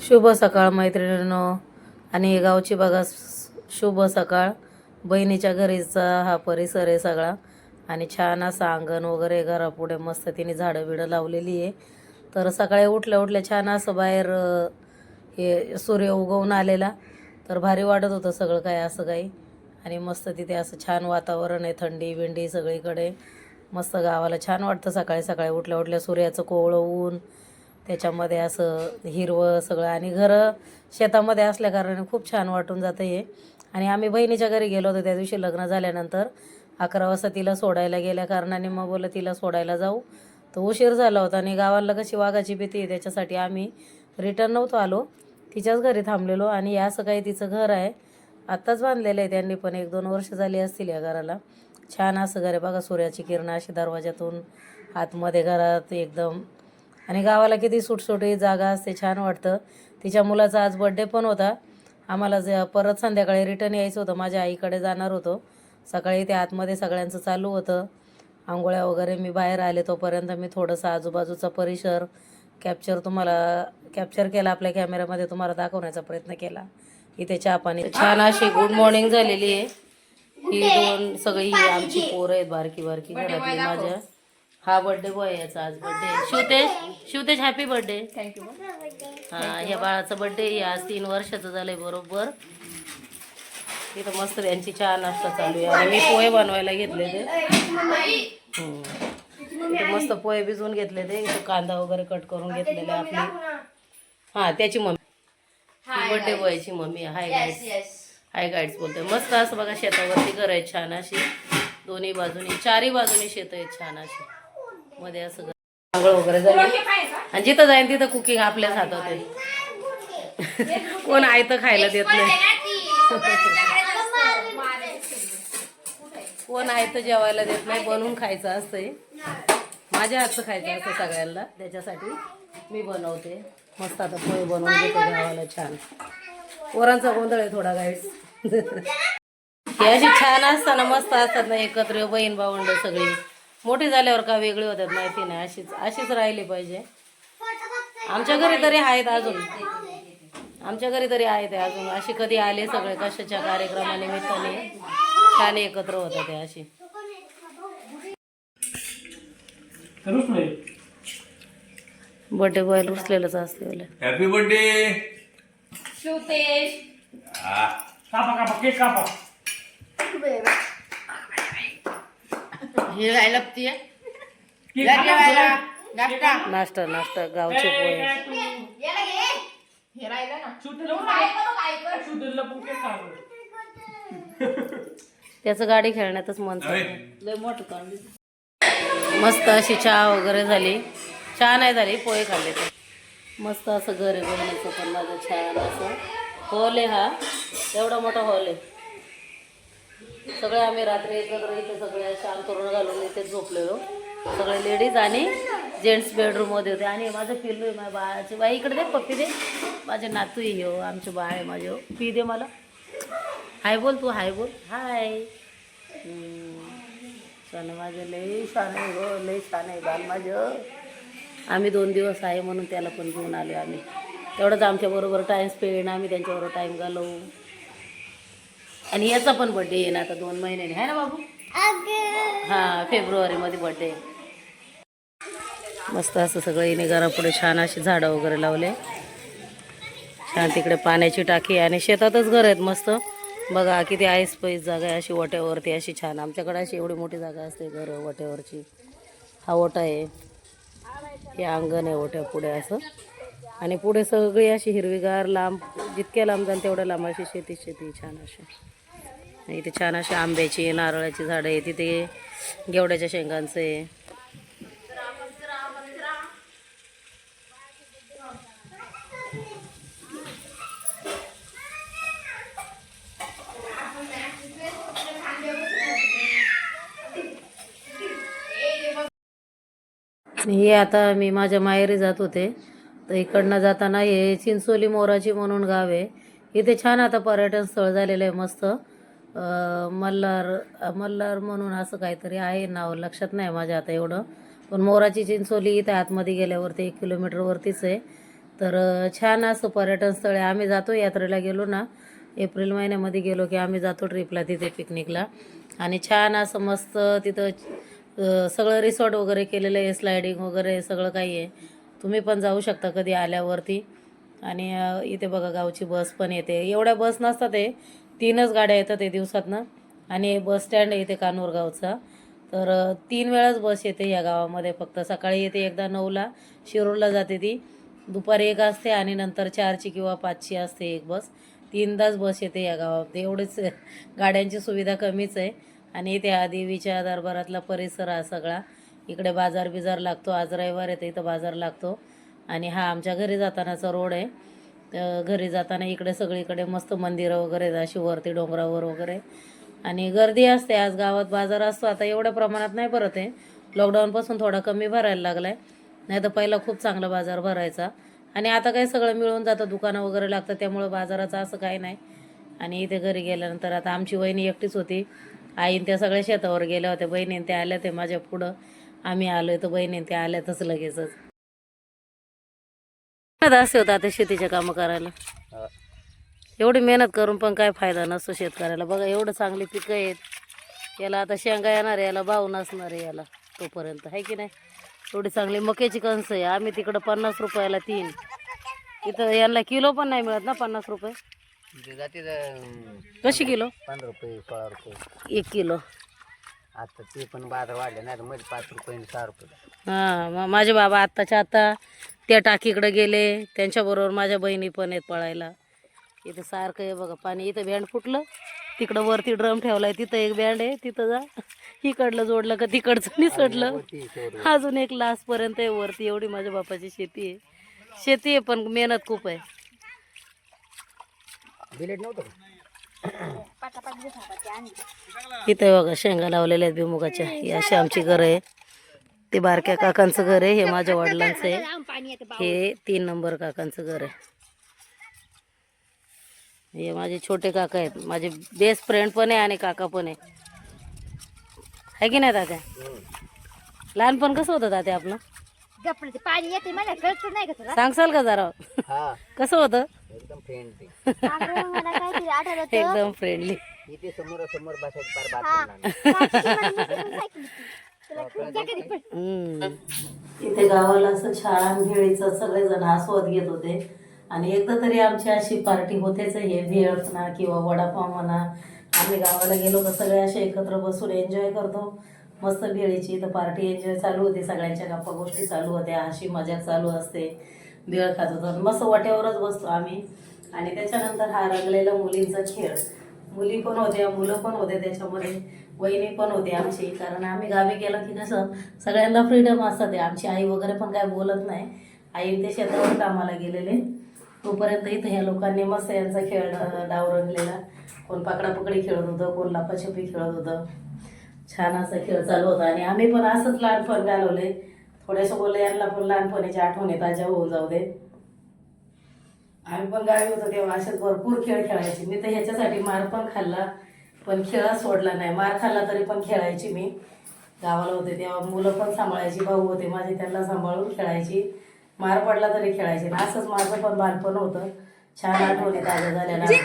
शुभ सकाळ मैत्रिणींनो. आणि गावची बघा शुभ सकाळ. बहिणीच्या घरीचा हा परिसर आहे सगळा. आणि छान असं अंगण वगैरे घरापुढे मस्त तिने झाडं बिडं लावलेली आहे. तर सकाळी उठल्या उठल्या छान असं बाहेर हे सूर्य उगवून आलेला. तर भारी वाटत होतं सगळं काय असं काही. आणि मस्त तिथे असं छान वातावरण आहे थंडी बिंडी सगळीकडे. मस्त गावाला छान वाटतं सकाळी सकाळी उठल्या उठल्या सूर्याचं कोवळं ऊन. त्याच्यामध्ये असं हिरवं सगळं आणि घरं शेतामध्ये असल्या कारणाने खूप छान वाटून जातं हे. आणि आम्ही बहिणीच्या घरी गेलो होतो त्या दिवशी लग्न झाल्यानंतर. अकरा वाजता तिला सोडायला गेल्या कारणाने मग बोललं तिला सोडायला जाऊ. तर उशीर झाला होता आणि गावाला कशी वाघाची भीती आहे त्याच्यासाठी आम्ही रिटर्न नव्हतो आलो. तिच्याच घरी थांबलेलो आणि हे असं काही तिचं घर आहे. आत्ताच बांधलेलं आहे त्यांनी पण. एक दोन वर्ष झाली असतील या घराला. छान असं घर आहे बघा सूर्याची किरणं अशी दरवाजातून आतमध्ये घरात एकदम आणि गावाला किती सुटसुटी जागा असते छान वाटतं. तिच्या मुलाचा आज बड्डे पण होता. आम्हाला ज परत संध्याकाळी रिटर्न यायचं होतं. माझ्या आईकडे जाणार होतो. सकाळी ते आतमध्ये सगळ्यांचं चालू होतं. आंघोळ्या वगैरे मी बाहेर आले तोपर्यंत मी थोडंसं आजूबाजूचा परिसर कॅप्चर तुम्हाला कॅप्चर केला आपल्या कॅमेऱ्यामध्ये तुम्हाला दाखवण्याचा प्रयत्न केला. इथे चहा पाणी. छान अशी गुड मॉर्निंग झालेली आहे. ही दोन सगळी आमची पोरं आहेत बारकी बारकी. घरातली माझ्या. हा बर्थडे बॉय याचा आज birthday Shivtej Shivtej happy birthday thank you हा या बाळाचा बर्थडे आज तीन वर्षाचं झालंय बरोबर. इथं मस्त त्यांची चहा नाश्ता चालू आहे. आणि मी पोहे बनवायला घेतले ते. मस्त पोहे भिजवून घेतले ते. इथं कांदा वगैरे कट करून घेतलेले आपली. हा त्याची mummy. Birthday बॉयची mummy. Hi guides hi guides बोलते. मस्त असं बघा शेतावरती घर आहे छान अशी. दोन्ही बाजूनी चारही बाजूनी शेत आहेत छान अशी. मध्ये असं आंघोळ वगैरे झाली. आणि जिथं जाईन तिथं कुकिंग आपल्याच हातात आहे कोण आयतं खायला देत नाही. कोण आयतं जेवायला देत नाही. बनवून खायचं असतंय. माझ्या हातचं खायचं असतं सगळ्यांना. त्याच्यासाठी मी बनवते. मस्त आता पोहे बनवून देते गावाला छान. पोरांचा गोंधळ आहे थोडा गाईड्स हे अशी छान असताना मस्त असतात ना एकत्र बहीण भावंड सगळी. मोठी झाल्यावर का वेगळी होतात माहिती नाही. अशीच अशीच राहिली पाहिजे. आमच्या घरी तरी आहेत अजून. आमच्या घरी तरी आहेत अजून. अशी कधी आले सगळे कशाच्या कार्यक्रमानिमित्ताने? छान एकत्र होतात ते अशी. बर्थडे बॉय रुसलेलंच असते हॅपी बर्थडे शिवतेज कापा कापा केक कापा. हे ती नाश्ता. नाश्ता गावचे पोहे हे राहिलं ना. त्याचं गाडी खेळण्यातच मन मस्त अशी चहा वगैरे झाली. चहा नाही झाली पोहे खाल्ले ते. मस्त असं घर आहे बहिणीचं पण माझं छान असं. हॉल आहे हा. एवढा मोठा हॉल आहे. सगळे आम्ही रात्री एकत्र इथे सगळे शाम तोरण घालून इथे झोपलेलो. सगळे लेडीज आणि जेंट्स बेडरूममध्ये होते. आणि माझं पिल्लू आहे माझ्या बाळाचे. बाई इकडे दे पप्पी दे. माझे नातू आहे हो आमचे बाळ आहे माझे हो. पी दे मला. हाय बोल तू हाय बोल. हाय. छान माझे लई छान आहे हो लई छान आहे बाल माझं. आम्ही दोन दिवस आहे म्हणून त्याला पण घेऊन आलो आम्ही. तेवढंच आमच्याबरोबर टाईम स्पेंड आम्ही त्यांच्याबरोबर टाईम घालवू. आणि याचा पण बड्डे आहे ना आता दोन महिन्याने. आहे ना बाबू? हां फेब्रुवारीमध्ये बड्डे मस्त असं सगळं येणे घरापुढे छान अशी झाडं वगैरे लावले. छान तिकडे पाण्याची टाकी आणि शेतातच घर आहेत मस्त. बघा किती आईस पैस जागा आहे अशी ओट्यावरती अशी छान. आमच्याकडे अशी एवढी मोठी जागा असते घर ओट्यावरची हा ओटा आहे. हे अंगण आहे ओट्या पुढे असं. आणि पुढे सगळी अशी हिरवीगार लांब जितक्या लांब जाईल तेवढ्या लांब अशी शेती शेती छान अशी. इथे छान अशी आंब्याची नारळाची झाडं आहे. तिथे गेवड्याच्या शेंगांचं आहे. हे आता मी माझ्या माहेरी जात होते. तर इकडनं जाताना हे चिंचोली मोराची म्हणून गाव आहे. इथे छान आता पर्यटन स्थळ झालेलं आहे मस्त. मल्हार मल्हार म्हणून असं काहीतरी आहे नाव लक्षात नाही माझ्या आता एवढं. पण मोराची चिंचोली इथे आतमध्ये गेल्यावरती एक किलोमीटरवरतीच आहे. तर छान असं पर्यटन स्थळ. आहे आम्ही जातो यात्रेला गेलो ना एप्रिल महिन्यामध्ये गेलो की आम्ही जातो ट्रिपला तिथे पिकनिकला. आणि छान असं मस्त तिथं सगळं रिसॉर्ट वगैरे केलेलं आहे स्लायडिंग वगैरे सगळं काही आहे. तुम्ही पण जाऊ शकता कधी आल्यावरती. आणि इथे बघा गावची बस पण येते. एवढ्या बस नसतात ते तीनच गाड्या येतात ते दिवसातनं. आणि बस स्टँड येते कानूर गावचा तर तीन वेळाच बस येते या गावामध्ये. फक्त सकाळी येते एकदा नऊला. शिरूरला जाते ती. दुपारी एक असते आणि नंतर चारची किंवा पाचची असते एक बस. तीनदाच बस येते या गावामध्ये. एवढीच गाड्यांची सुविधा कमीच आहे. आणि इथे आदिवीच्या देवीच्या दरबारातला परिसर हा सगळा. इकडे बाजार बिजार लागतो. आज रविवार येते इथं बाजार लागतो. आणि हा आमच्या घरी जातानाचा रोड आहे. तर घरी जाताना इकडे सगळीकडे मस्त मंदिरं वगैरे अशी वरती डोंगरावर वगैरे. आणि गर्दी असते आज गावात बाजार असतो आता एवढ्या प्रमाणात नाही भरत आहे. लॉकडाऊनपासून थोडा कमी भरायला लागला आहे नाही तर पहिला खूप चांगला बाजार भरायचा. आणि आता काय सगळं मिळून जातं दुकानं वगैरे लागतं त्यामुळं बाजाराचं असं काही नाही. आणि इथे घरी गेल्यानंतर आता आमची वहिनी एकटीच होती. आईन त्या सगळ्या शेतावर गेल्या होत्या बहिणीन त्या आल्या ते माझ्या पुढं. आम्ही आलोय तर बहिणीन त्या आल्यातच लगेचच. असे होतं आता शेतीचे कामं करायला. एवढी मेहनत करून पण काय फायदा नसतो शेतकऱ्याला. बघा एवढं चांगली पिकं आहेत. याला आता शेंगा येणार याला भाव नसणार आहे याला तोपर्यंत. आहे की नाही? एवढी चांगली मक्याची कणसं आहे. आम्ही तिकडं पन्नास रुपयाला तीन. इथं यांना किलो पण नाही मिळत ना पन्नास रुपये? कशी किलो? पंधरा रुपये सोळा रुपये. एक किलो. आता ते पण बाजार वाढले नाही तर मध्ये पाच रुपये सहा रुपये. हां माझे बाबा आत्ताच्या आत्ता त्या टाकीकडे गेले. त्यांच्याबरोबर माझ्या बहिणी पण आहेत पळायला. इथं सारखं आहे बघा पाणी इथं बँड फुटलं. तिकडं वरती ड्रम ठेवलाय तिथं एक बँड आहे तिथं जा. इकडलं जोडलं का तिकडचं शेवट अजून एक लास्टपर्यंत आहे वरती एवढी माझ्या बापाची शेती आहे. शेती आहे पण मेहनत खूप आहे. इथे बघा शेंगा लावलेल्या आहेत भिमुगाच्या ही अशी आमची घरं आहे. ते बारक्या काकांचं घर आहे हे माझ्या वडिलांचं आहे. हे तीन नंबर काकांचं घर आहे. हे माझे छोटे काका आहेत. माझे बेस्ट फ्रेंड पण आहे आणि काका पण आहे. की नाही तात्या? लहानपण कसं होतं तात्या आपलं? पाणी येते मला कळत नाही का तुला? सांगसाल का जरा? हा. कसं होतं? एकदम फ्रेंड ते अगं, मला काहीतरी आठवलं होतं. एकदम फ्रेंडली इथे समोर समोर बसायचं इथे गावाला असं छान भेळीचं सगळेजण आस्वाद घेत होते. आणि एकदा तरी आमची अशी पार्टी होतेच हे भेळ म्हणा किंवा वडापाव म्हणा. आम्ही गावाला गेलो तर सगळे असे एकत्र बसून एन्जॉय करतो. मस्त भेळीची इथं पार्टी एन्जॉय चालू होती. सगळ्यांच्या गप्पा गोष्टी चालू होत्या. हशी मजा चालू असते. भेळ खात होतो. मस्त वाट्यावरच बसतो आम्ही. आणि त्याच्यानंतर हा रंगलेला मुलींचा खेळ. मुली पण होत्या मुलं पण होते त्याच्यामध्ये. वहिनी पण होते आमची कारण आम्ही गावी गेलो की कसं सगळ्यांना फ्रीडम असतात ते. आमची आई वगैरे पण काय बोलत नाही. आई ते शेतावर कामाला गेलेले. तोपर्यंत इथं ह्या लोकांनी मस्त यांचा खेळ डाव रंगलेला. कोण पकडापकडी खेळत होतं कोण लपाछपी खेळत होतं. छान असा खेळ चालू होता. आणि आम्ही पण असंच लहानपण घालवले. थोडेसे बोलले यांना पण लहानपणीच्या आठवणी ताज्या होऊन जाऊ दे. आम्ही पण गावी होतो तेव्हा असेच भरपूर खेळ खेळायचे. मी तर ह्याच्यासाठी मार पण खाल्ला. पण खेळच सोडला नाही. मार खाल्ला तरी पण खेळायची मी. गावाला होते तेव्हा मुलं पण सांभाळायची भाऊ होते माझे त्यांना सांभाळून खेळायची. मार पडला तरी खेळायची. आणि असंच माझं पण बालपण होतं. छान आठवणी ताज्या झाल्या नाही.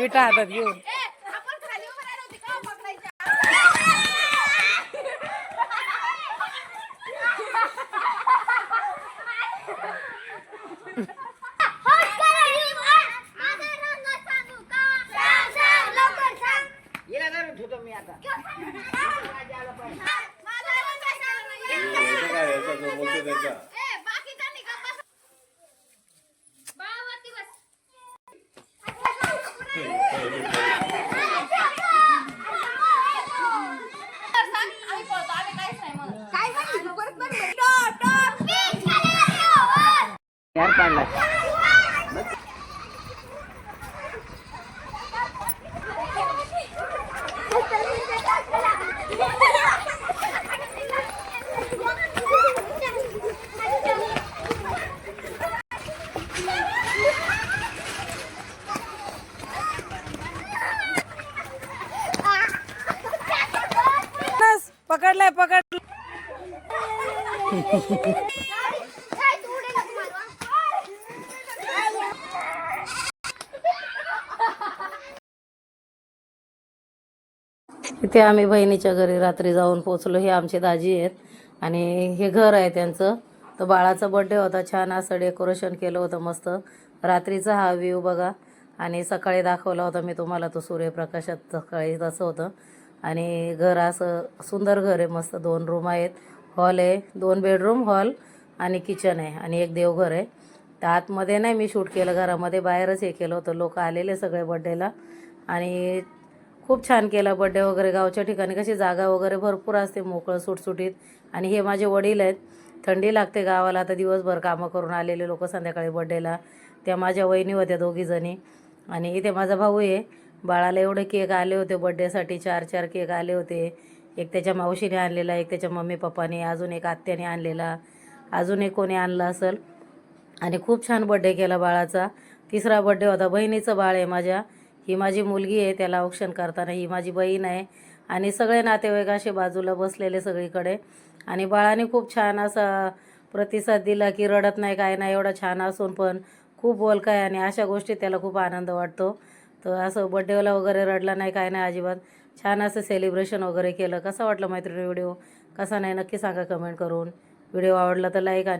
विटा हातात घेऊन इथे आम्ही बहिणीच्या घरी रात्री जाऊन पोचलो हे आमचे दाजी आहेत आणि हे घर आहे त्यांचं. तर बाळाचा बड्डे होता. छान असं डेकोरेशन केलं होतं मस्त. रात्रीचा हा व्ह्यू बघा. आणि सकाळी दाखवला होता मी तुम्हाला तो सूर्यप्रकाशात सकाळी तसं होतं. आणि घर असं सुंदर घर आहे. मस्त दोन रूम आहेत. हॉल आहे. दोन बेडरूम हॉल आणि किचन आहे. आणि एक देवघर आहे. तर आतमध्ये नाही मी शूट केलं. घरामध्ये बाहेरच हे केलं होतं. लोक आलेले सगळे बड्डेला आणि खूप छान केला बड्डे वगैरे गावच्या ठिकाणी. कशी जागा वगैरे भरपूर असते मोकळं सुटसुटीत. आणि हे माझे वडील आहेत. थंडी लागते गावाला. आता दिवसभर कामं करून आलेले लोक संध्याकाळी बड्डेला त्या माझ्या वहिनी होत्या दोघीजणी आणि इथे माझा भाऊ आहे. बाळाला एवढे केक आले होते बड्डेसाठी चार चार केक आले होते. एक त्याच्या मावशीने आणलेला एक त्याच्या मम्मी पप्पाने अजून एक आत्याने आणलेला. अजून एक कोणी आणला असेल. आणि खूप छान बड्डे केला बाळाचा. तिसरा बड्डे होता. बहिणीचं बाळ आहे माझ्या. ही माझी मुलगी आहे त्याला औक्षण करताना ही माझी बहीण आहे. आणि सगळे नातेवाईक असे बाजूला बसलेले सगळीकडे. आणि बाळाने खूप छान असा प्रतिसाद दिला की रडत नाही काय नाही एवढा छान असून पण खूप बोलका आहे आणि अशा गोष्टी त्याला खूप आनंद वाटतो. तर असं बड्डेला वगैरे रडला नाही काय नाही अजिबात. छान असं सेलिब्रेशन वगैरे केलं. कसं वाटलं मैत्रिणी व्हिडिओ कसा नाही नक्की सांगा कमेंट करून. व्हिडिओ आवडला तर लाईक आणि